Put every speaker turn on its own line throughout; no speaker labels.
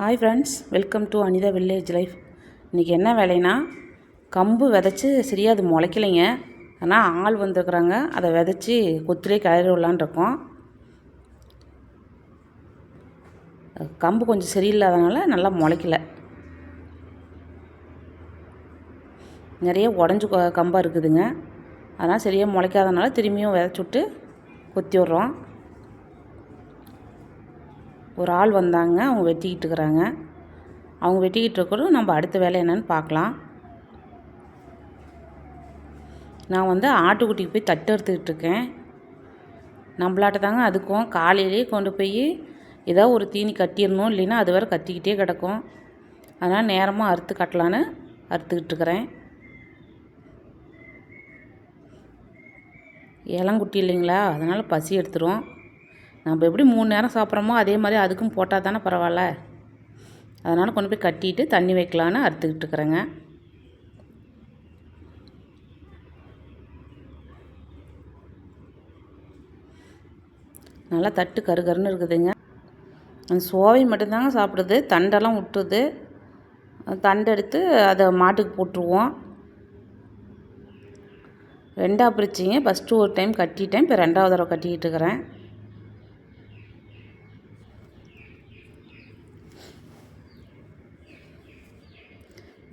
Hi friends welcome to Anitha village life இன்றைக்கி என்ன வேலைன்னா கம்பு விதைச்சி சரியாக அது முளைக்கலைங்க. ஆனால் ஆள் வந்திருக்குறாங்க. அதை விதைச்சி கொத்துலேயே கிளறி விடலான் இருக்கோம். கம்பு கொஞ்சம் சரியில்லாதனால நல்லா முளைக்கல. நிறைய உடஞ்சி கம்பாக இருக்குதுங்க. அதனால் சரியாக முளைக்காதனால திரும்பியும் விதைச்சி விட்டு கொத்தி விட்றோம். ஒரு ஆள் வந்தாங்க அவங்க வெட்டிக்கிட்டு இருக்கிறாங்க. அவங்க வெட்டிக்கிட்டு இருக்கிறோம் நம்ம அடுத்த வேலை என்னன்னு பார்க்கலாம். நான் வந்து ஆட்டுக்குட்டிக்கு போய் தட்டு எடுத்துக்கிட்டு இருக்கேன். நம்மளாட்ட தாங்க அதுக்கும் காலையிலேயே கொண்டு போய் ஏதோ ஒரு தீனி கட்டிடணும் இல்லைன்னா அது வேறு கத்திக்கிட்டே கிடக்கும். அதனால் நேரமாக அறுத்து கட்டலான்னு அறுத்துக்கிட்டு இருக்கிறேன். இளங்குட்டி இல்லைங்களா? அதனால் பசி எடுத்துரும். நம்ம எப்படி மூணு நேரம் சாப்பிட்றோமோ அதே மாதிரி அதுக்கும் போட்டால் தானே பரவாயில்ல. அதனால் கொண்டு போய் கட்டிட்டு தண்ணி வைக்கலான்னு அறுத்துக்கிட்டு இருக்கிறேங்க. நல்லா தட்டு கருகருன்னு இருக்குதுங்க. அந்த சோவை மட்டும்தாங்க சாப்பிடுது. தண்டெல்லாம் விட்டுருது தண்டை எடுத்து அதை மாட்டுக்கு போட்டுருவோம். ரெண்டாக பிரிச்சிங்க. ஃபஸ்ட்டு ஒரு டைம் கட்டிட்டேன். இப்போ ரெண்டாவது தடவை கட்டிக்கிட்டு இருக்கிறேன்.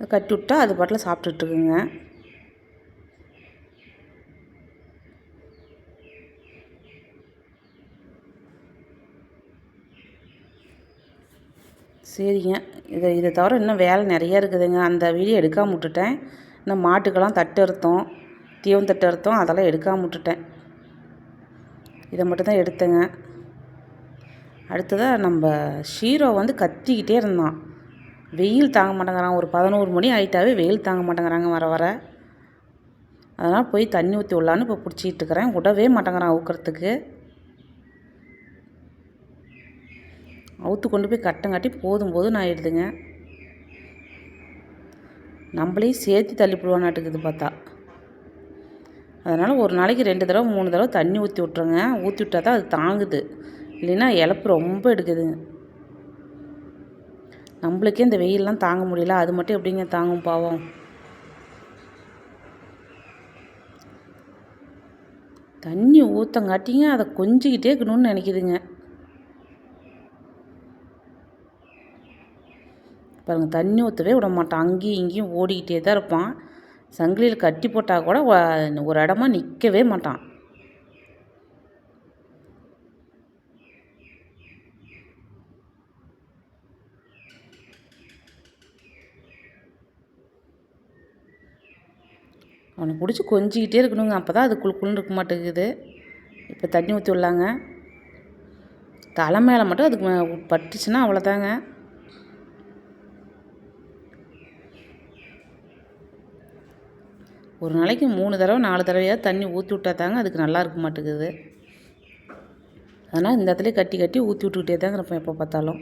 கட்டி விட்டா அது பாட்டில் சாப்பிட்டுட்ருக்குங்க. சரிங்க. இதை இதை தவிர இன்னும் வேலை நிறைய இருக்குதுங்க. அந்த வீடியோ எடுக்காமல் விட்டுட்டேன். இன்னும் மாட்டுக்கெல்லாம் தட்டு அறுத்தோம். தீவன் தட்டு அறுத்தோம். அதெல்லாம் எடுக்காமல் விட்டுட்டேன். இதை மட்டும்தான் எடுத்தேங்க. அடுத்ததாக நம்ம ஷீரோ வந்து கத்திக்கிட்டே இருந்தான். வெயில் தாங்க மாட்டேங்கிறான். ஒரு பதினோரு மணி ஆகிட்டாவே வெயில் தாங்க மாட்டேங்கிறாங்க வர வர. அதனால் போய் தண்ணி ஊற்றி விட்லான்னு இப்போ பிடிச்சிக்கிட்டு இருக்கிறேன். விடவே மாட்டேங்கிறான் ஊக்கிறதுக்கு அவுத்து கொண்டு போய் கட்டங்காட்டி போதும் போதும் ஆயிடுதுங்க. நம்மளையும் சேர்த்து தள்ளிப்பிடுவானாட்டுக்குது பார்த்தா. அதனால் ஒரு நாளைக்கு ரெண்டு தடவை மூணு தடவை தண்ணி ஊற்றி விட்ருங்க ஊற்றி விட்டால் தான் அது தாங்குது. இல்லைன்னா இழப்பு ரொம்ப எடுக்குதுங்க. நம்மளுக்கே இந்த வெயிலெலாம் தாங்க முடியல. அது மட்டும் எப்படிங்க தாங்கும் பாவம்? தண்ணி ஊற்றங்காட்டிங்க அதை கொஞ்சிக்கிட்டே இருக்கணும்னு நினைக்கிதுங்க. பாருங்கள் தண்ணி ஊற்றவே விட மாட்டான். அங்கேயும் இங்கேயும் ஓடிக்கிட்டே தான் இருப்பான். சங்கிலியில் கட்டி போட்டால் கூட ஒரு இடமா நிற்கவே மாட்டான். அவனை பிடிச்சி கொஞ்சிக்கிட்டே இருக்கணுங்க. அப்போ தான் அது குழு குழுன்னு இருக்க மாட்டேங்குது. இப்போ தண்ணி ஊற்றி விட்லாங்க. தலை மேலே மட்டும் அதுக்கு பட்டுச்சுன்னா அவ்வளோதாங்க ஒரு நாளைக்கு மூணு தடவை நாலு தடவையாவது தண்ணி ஊற்றி விட்டா தாங்க அதுக்கு நல்லா இருக்க மாட்டேங்குது. அதனால் இந்த இடத்துல கட்டி கட்டி ஊற்றி விட்டுக்கிட்டே தாங்க இருப்பேன் எப்போ பார்த்தாலும்.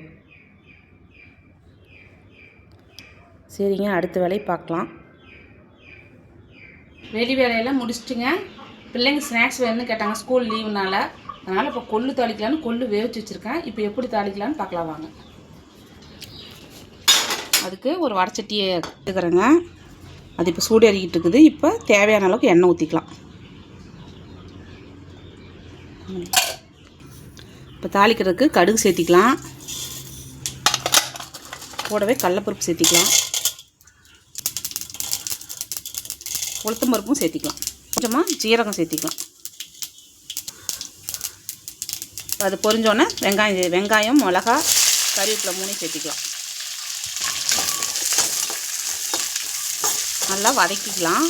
சரிங்க அடுத்த வேலையை பார்க்கலாம். வெளி வேலையெல்லாம் முடிச்சிட்டுங்க. பிள்ளைங்க ஸ்நாக்ஸ் வேணும்னு கேட்டாங்க ஸ்கூல் லீவுனால் அதனால் இப்போ கொள்ளு தாளிக்கலான்னு கொள்ளு வேவிச்சு வச்சுருக்கேன். இப்போ எப்படி தாளிக்கலான்னு பார்க்கலாம் வாங்க. அதுக்கு ஒரு வடச்சட்டியை எடுத்துக்கிறேங்க. அது இப்போ சூடு அறிக்கிட்டு இருக்குது. இப்போ தேவையான அளவுக்கு எண்ணெய் ஊற்றிக்கலாம் இப்போ தாளிக்கிறதுக்கு கடுகு சேர்த்திக்கலாம். கூடவே கடலப்பருப்பு சேர்த்திக்கலாம். உளுத்தம் பருப்பும் சேர்த்திக்கலாம். கொஞ்சமாக ஜீரகம் சேர்த்திக்கலாம். அது பொரிஞ்சோடனே வெங்காயம் வெங்காயம் மிளகா கறிவேப்பிலை மூணையும் சேர்த்திக்கலாம். நல்லா வதக்கிக்கலாம்.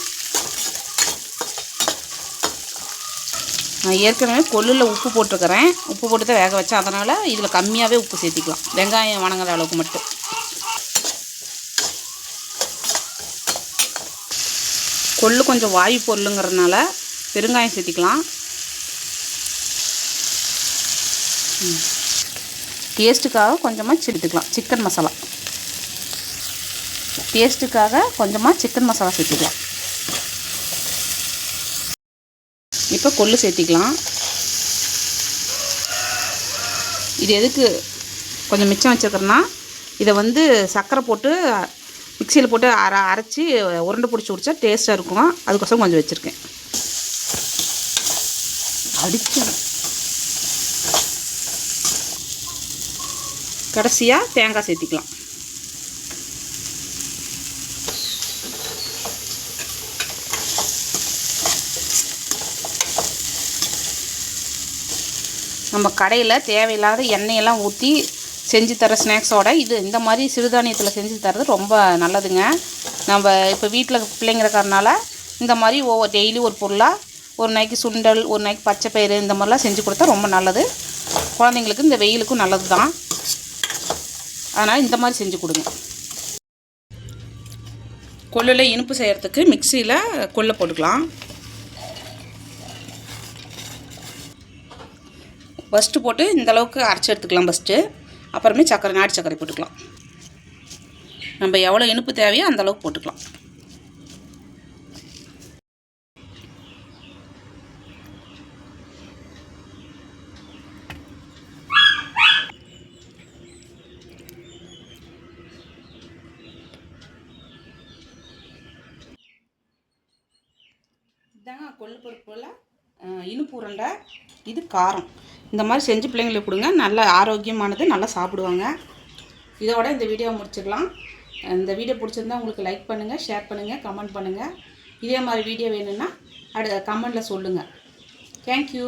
நான் ஏற்கனவே கொல்லில் உப்பு போட்டிருக்கிறேன். உப்பு போட்டு தான் வேக வச்சேன். அதனால் இதில் கம்மியாகவே உப்பு சேர்த்திக்கலாம். வெங்காயம் வணங்குற அளவுக்கு மட்டும். கொள்ளு கொஞ்சம் வாயு பொருளுங்கிறதுனால பெருங்காயம் சேர்த்திக்கலாம். டேஸ்ட்டுக்காக கொஞ்சமாக சேர்த்துக்கலாம். சிக்கன் மசாலா டேஸ்ட்டுக்காக கொஞ்சமாக சிக்கன் மசாலா சேர்த்துக்கலாம். இப்போ கொள்ளு சேர்த்திக்கலாம். இது எதுக்கு கொஞ்சம் மிச்சம் வச்சுருக்கிறேன்னா இதை வந்து சர்க்கரை போட்டு மிக்சியில் போட்டு அர அரைச்சி உருண்டை பிடிச்சி குடிச்சா டேஸ்ட்டாக இருக்கும். அதுக்கோசரம் கொஞ்சம் வச்சுருக்கேன். அடிச்சேன் கடைசியாக தேங்காய் சேர்த்திக்கலாம். நம்ம கடையில் தேவையில்லாத எண்ணெயெல்லாம் ஊற்றி செஞ்சு தர ஸ்நாக்ஸோட இது இந்த மாதிரி சிறுதானியத்தில் செஞ்சு தரது ரொம்ப நல்லதுங்க. நம்ம இப்போ வீட்டில் பிள்ளைங்க இருக்கிறனால இந்த மாதிரி ஒவ்வொரு டெய்லி ஒரு பொருளாக ஒரு நாளைக்கு சுண்டல் ஒரு நாளைக்கு பச்சை பயிறு இந்த மாதிரிலாம் செஞ்சு கொடுத்தா ரொம்ப நல்லது. குழந்தைங்களுக்கு இந்த வெயிலுக்கும் நல்லது தான் அதனால் இந்த மாதிரி செஞ்சு கொடுங்க. கொள்ளில் இனிப்பு செய்கிறதுக்கு மிக்சியில் கொள்ளை போட்டுக்கலாம். ஃபஸ்ட்டு போட்டு இந்த அளவுக்கு அரைச்சி எடுத்துக்கலாம் ஃபஸ்ட்டு அப்புறமே சர்க்கரை நாட்டு சர்க்கரை போட்டுக்கலாம். நம்ம எவ்வளோ இனிப்பு தேவையோ அந்த அளவுக்கு போட்டுக்கலாம். இதாங்க கொள்ளு பருப்பில் இனிப்பு உருண்டை இது காரம். இந்த மாதிரி செஞ்சு பிள்ளைங்களுக்கு கொடுங்க. நல்ல ஆரோக்கியமானது நல்லா சாப்பிடுவாங்க. இதோட இந்த வீடியோ முடிச்சுக்கலாம் இந்த வீடியோ பிடிச்சிருந்தா உங்களுக்கு லைக் பண்ணுங்கள் ஷேர் பண்ணுங்கள் கமெண்ட் பண்ணுங்கள் இதே மாதிரி வீடியோ வேணும்னா அடு கமெண்டில் சொல்லுங்கள் தேங்க்யூ